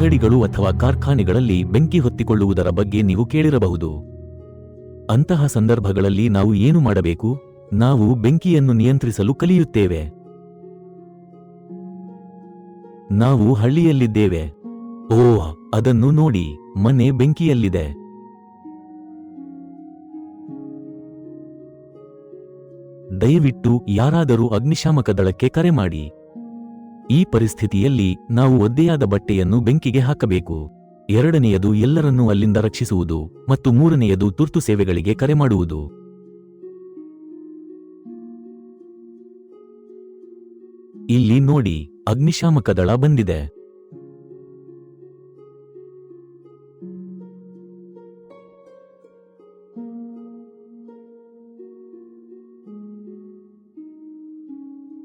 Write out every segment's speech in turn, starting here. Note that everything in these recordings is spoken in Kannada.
ಅಂಗಡಿಗಳು ಅಥವಾ ಕಾರ್ಖಾನೆಗಳಲ್ಲಿ ಬೆಂಕಿ ಹೊತ್ತಿಕೊಳ್ಳುವುದರ ಬಗ್ಗೆ ನೀವು ಕೇಳಿರಬಹುದು. ಅಂತಹ ಸಂದರ್ಭಗಳಲ್ಲಿ ನಾವು ಏನು ಮಾಡಬೇಕು? ನಾವು ಬೆಂಕಿಯನ್ನು ನಿಯಂತ್ರಿಸಲು ಕಲಿಯುತ್ತೇವೆ. ನಾವು ಹಳ್ಳಿಯಲ್ಲಿದ್ದೇವೆ. ಓ ಅದನ್ನು ನೋಡಿ, ಮನೆ ಬೆಂಕಿಯಲ್ಲಿದೆ. ದಯವಿಟ್ಟು ಯಾರಾದರೂ ಅಗ್ನಿಶಾಮಕ ದಳಕ್ಕೆ ಕರೆ ಮಾಡಿ. ಈ ಪರಿಸ್ಥಿತಿಯಲ್ಲಿ ನಾವು ಒದ್ದೆಯಾದ ಬಟ್ಟೆಯನ್ನು ಬೆಂಕಿಗೆ ಹಾಕಬೇಕು. ಎರಡನೆಯದು ಎಲ್ಲರನ್ನೂ ಅಲ್ಲಿಂದ ರಕ್ಷಿಸುವುದು ಮತ್ತು ಮೂರನೆಯದು ತುರ್ತು ಸೇವೆಗಳಿಗೆ ಕರೆ ಮಾಡುವುದು. ಇಲ್ಲಿ ನೋಡಿ, ಅಗ್ನಿಶಾಮಕ ದಳ ಬಂದಿದೆ.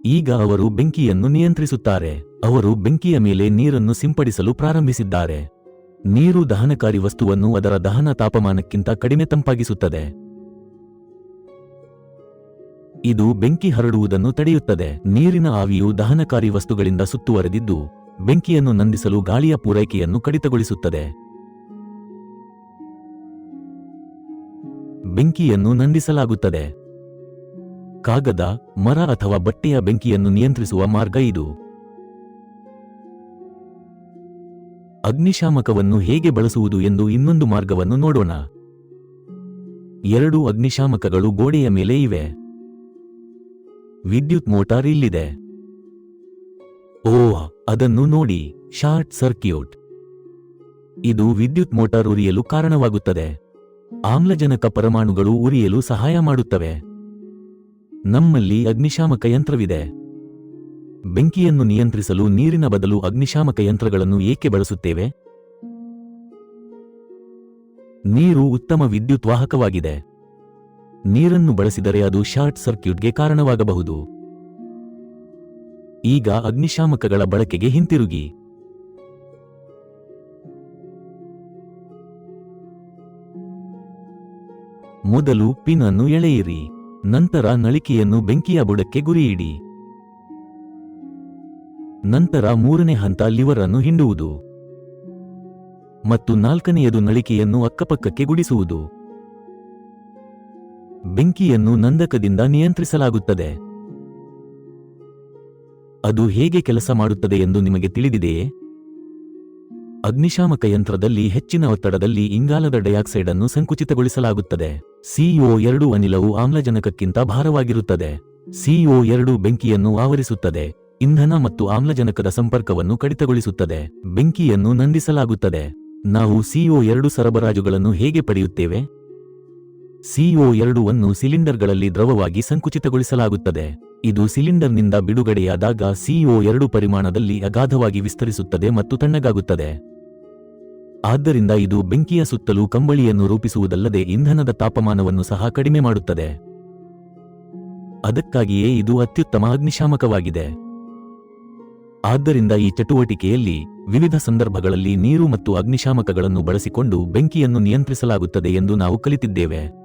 ಈಗ ಅವರು ಬೆಂಕಿಯನ್ನು ನಿಯಂತ್ರಿಸುತ್ತಾರೆ. ಅವರು ಬೆಂಕಿಯ ಮೇಲೆ ನೀರನ್ನು ಸಿಂಪಡಿಸಲು ಪ್ರಾರಂಭಿಸಿದ್ದಾರೆ. ನೀರು ದಹನಕಾರಿ ವಸ್ತುವನ್ನು ಅದರ ದಹನ ತಾಪಮಾನಕ್ಕಿಂತ ಕಡಿಮೆ ತಂಪಾಗಿಸುತ್ತದೆ. ಇದು ಬೆಂಕಿ ಹರಡುವುದನ್ನು ತಡೆಯುತ್ತದೆ. ನೀರಿನ ಆವಿಯು ದಹನಕಾರಿ ವಸ್ತುಗಳಿಂದ ಸುತ್ತುವರೆದಿದ್ದು, ಬೆಂಕಿಯನ್ನು ನಂದಿಸಲು ಗಾಳಿಯ ಪೂರೈಕೆಯನ್ನು ಕಡಿತಗೊಳಿಸುತ್ತದೆ. ಬೆಂಕಿಯನ್ನು ನಂದಿಸಲಾಗುತ್ತದೆ. ಕಾಗದ, ಮರ ಅಥವಾ ಬಟ್ಟೆಯ ಬೆಂಕಿಯನ್ನು ನಿಯಂತ್ರಿಸುವ ಮಾರ್ಗ ಇದು. ಅಗ್ನಿಶಾಮಕವನ್ನು ಹೇಗೆ ಬಳಸುವುದು ಎಂದು ಇನ್ನೊಂದು ಮಾರ್ಗವನ್ನು ನೋಡೋಣ. ಎರಡು ಅಗ್ನಿಶಾಮಕಗಳು ಗೋಡೆಯ ಮೇಲೆ ಇವೆ. ವಿದ್ಯುತ್ ಮೋಟಾರ್ ಇಲ್ಲಿದೆ. ಓ ಅದನ್ನು ನೋಡಿ, ಶಾರ್ಟ್ ಸರ್ಕ್ಯೂಟ್. ಇದು ವಿದ್ಯುತ್ ಮೋಟಾರ್ ಉರಿಯಲು ಕಾರಣವಾಗುತ್ತದೆ. ಆಮ್ಲಜನಕ ಪರಮಾಣುಗಳು ಉರಿಯಲು ಸಹಾಯ ಮಾಡುತ್ತವೆ. ನಮ್ಮಲ್ಲಿ ಅಗ್ನಿಶಾಮಕ ಯಂತ್ರವಿದೆ. ಬೆಂಕಿಯನ್ನು ನಿಯಂತ್ರಿಸಲು ನೀರಿನ ಬದಲು ಅಗ್ನಿಶಾಮಕ ಯಂತ್ರಗಳನ್ನು ಏಕೆ ಬಳಸುತ್ತೇವೆ? ನೀರು ಉತ್ತಮ ವಿದ್ಯುತ್ ವಾಹಕವಾಗಿದೆ ನೀರನ್ನು ಬಳಸಿದರೆ ಅದು ಶಾರ್ಟ್ ಸರ್ಕ್ಯೂಟ್ಗೆ ಕಾರಣವಾಗಬಹುದು. ಈಗ ಅಗ್ನಿಶಾಮಕಗಳ ಬಳಕೆಗೆ ಹಿಂತಿರುಗಿ. ಮೊದಲು ಪಿನ್ ಅನ್ನು ಎಳೆಯಿರಿ. ನಂತರ ನಳಿಕೆಯನ್ನು ಬೆಂಕಿಯ ಬುಡಕ್ಕೆ ಗುರಿಯಿಡಿ. ನಂತರ ಮೂರನೇ ಹಂತ ಲಿವರ್ ಅನ್ನು ಹಿಂಡುವುದು. ಮತ್ತು ನಾಲ್ಕನೆಯದು ನಳಿಕೆಯನ್ನು ಅಕ್ಕಪಕ್ಕಕ್ಕೆ ಗುಡಿಸುವುದು. ಬೆಂಕಿಯನ್ನು ನಂದಕದಿಂದ ನಿಯಂತ್ರಿಸಲಾಗುತ್ತದೆ. ಅದು ಹೇಗೆ ಕೆಲಸ ಮಾಡುತ್ತದೆ ಎಂದು ನಿಮಗೆ ತಿಳಿದಿದೆಯೇ? ಅಗ್ನಿಶಾಮಕ ಯಂತ್ರದಲ್ಲಿ ಹೆಚ್ಚಿನ ಒತ್ತಡದಲ್ಲಿ ಇಂಗಾಲದ ಡೈಆಕ್ಸೈಡ್ ಅನ್ನು ಸಂಕುಚಿತಗೊಳಿಸಲಾಗುತ್ತದೆ. ಸಿಇಒ ಎರಡು ಅನಿಲವು ಆಮ್ಲಜನಕಕ್ಕಿಂತ ಭಾರವಾಗಿರುತ್ತದೆ. ಸಿಇಒ ಎರಡು ಬೆಂಕಿಯನ್ನು ಆವರಿಸುತ್ತದೆ. ಇಂಧನ ಮತ್ತು ಆಮ್ಲಜನಕದ ಸಂಪರ್ಕವನ್ನು ಕಡಿತಗೊಳಿಸುತ್ತದೆ. ಬೆಂಕಿಯನ್ನು ನಂದಿಸಲಾಗುತ್ತದೆ. ನಾವು ಸಿಒ ಎರಡು ಸರಬರಾಜುಗಳನ್ನು ಹೇಗೆ ಪಡೆಯುತ್ತೇವೆ? ಸಿಒ ಎರಡು ಅನ್ನು ಸಿಲಿಂಡರ್ಗಳಲ್ಲಿ ದ್ರವವಾಗಿ ಸಂಕುಚಿತಗೊಳಿಸಲಾಗುತ್ತದೆ. ಇದು ಸಿಲಿಂಡರ್ನಿಂದ ಬಿಡುಗಡೆಯಾದಾಗ ಸಿಒ ಎರಡು ಪರಿಮಾಣದಲ್ಲಿ ಅಗಾಧವಾಗಿ ವಿಸ್ತರಿಸುತ್ತದೆ ಮತ್ತು ತಣ್ಣಗಾಗುತ್ತದೆ. ಆದ್ದರಿಂದ ಇದು ಬೆಂಕಿಯ ಸುತ್ತಲೂ ಕಂಬಳಿಯನ್ನು ರೂಪಿಸುವುದಲ್ಲದೆ ಇಂಧನದ ತಾಪಮಾನವನ್ನು ಸಹ ಕಡಿಮೆ ಮಾಡುತ್ತದೆ. ಅದಕ್ಕಾಗಿಯೇ ಇದು ಅತ್ಯುತ್ತಮ ಅಗ್ನಿಶಾಮಕವಾಗಿದೆ. ಆದ್ದರಿಂದ ಈ ಚಟುವಟಿಕೆಯಲ್ಲಿ ವಿವಿಧ ಸಂದರ್ಭಗಳಲ್ಲಿ ನೀರು ಮತ್ತು ಅಗ್ನಿಶಾಮಕಗಳನ್ನು ಬಳಸಿಕೊಂಡು ಬೆಂಕಿಯನ್ನು ನಿಯಂತ್ರಿಸಲಾಗುತ್ತದೆ ಎಂದು ನಾವು ಕಲಿತಿದ್ದೇವೆ.